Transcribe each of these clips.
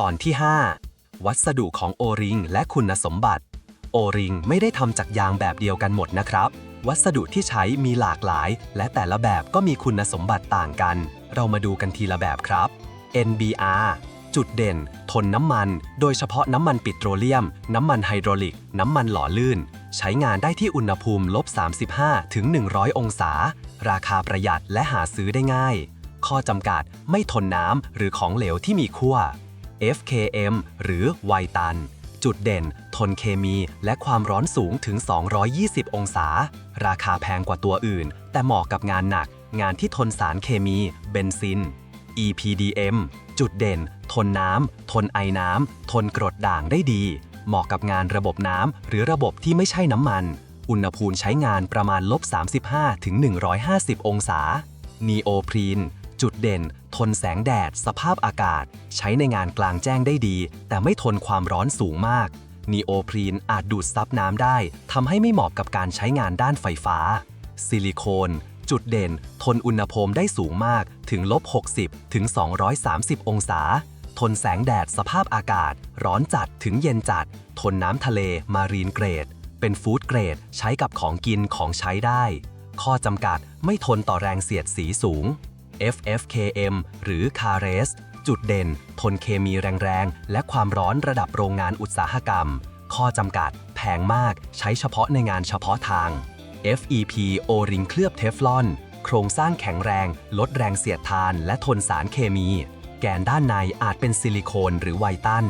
ตอนที่ 5 วัสดุของโอริงและคุณสมบัติ โอริงไม่ได้ทำจากยางแบบเดียวกันหมดนะครับ วัสดุที่ใช้มีหลากหลาย และแต่ละแบบก็มีคุณสมบัติต่างกัน เรามาดูกันทีละแบบครับ NBR จุดเด่น ทนน้ำมัน โดยเฉพาะน้ำมันปิโตรเลียม น้ำมันไฮดรอลิก น้ำมันหล่อลื่น ใช้งานได้ที่อุณหภูมิลบ 35 ถึง 100 องศา ราคาประหยัดและหาซื้อได้ง่าย ข้อจำกัดไม่ทนน้ำหรือของเหลวที่มีขั้ว FKM หรือไวตัน จุดเด่น ทนเคมีและความร้อนสูงถึง 220 องศา ราคาแพงกว่าตัวอื่น แต่เหมาะกับงานหนัก งานที่ทนสารเคมี เบนซิน EPDM จุดเด่น ทนน้ำ ทนไอน้ำ ทนกรดด่างได้ดี เหมาะกับงานระบบน้ำ หรือระบบที่ไม่ใช่น้ำมัน อุณหภูมิใช้งานประมาณลบ35ถึง150 องศานีโอพรีน จุดเด่น ทนแสงแดด สภาพอากาศ ใช้ในงานกลางแจ้งได้ดี แต่ไม่ทนความร้อนสูงมาก นีโอพรีนอาจดูดซับน้ำได้ทำให้ไม่เหมาะกับการใช้งานด้านไฟฟ้า ซิลิโคน จุดเด่น ทนอุณหภูมิได้สูงมากถึงลบ 60 ถึง 230 องศา ทนแสงแดดสภาพอากาศ ร้อนจัดถึงเย็นจัด ทนน้ำทะเลมารีนเกรด เป็นฟู้ดเกรด ใช้กับของกินของใช้ได้ข้อจำกัดไม่ทนต่อแรงเสียดสีสูง FFKM หรือ CARES จุดเด่น ทนเคมีแรงๆ และความร้อนระดับโรงงานอุตสาหกรรม ข้อจำกัด แพงมาก ใช้เฉพาะในงานเฉพาะทาง FEP โอริงเคลือบเทฟลอน โครงสร้างแข็งแรง ลดแรงเสียดทาน และทนสารเคมี แกนด้านในอาจเป็นซิลิโคนหรือไวตัน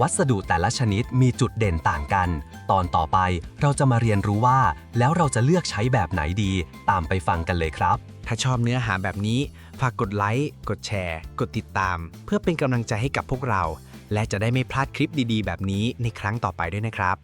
วัสดุแต่ละชนิดมีจุดเด่นต่างกัน ตอนต่อไปเราจะมาเรียนรู้ว่า แล้วเราจะเลือกใช้แบบไหนดี ตามไปฟังกันเลยครับ ถ้าชอบเนื้อหาแบบนี้ ฝากกดไลค์ กดแชร์ กดติดตาม เพื่อเป็นกำลังใจให้กับพวกเรา และจะได้ไม่พลาดคลิปดีๆ แบบนี้ในครั้งต่อไปด้วยนะครับ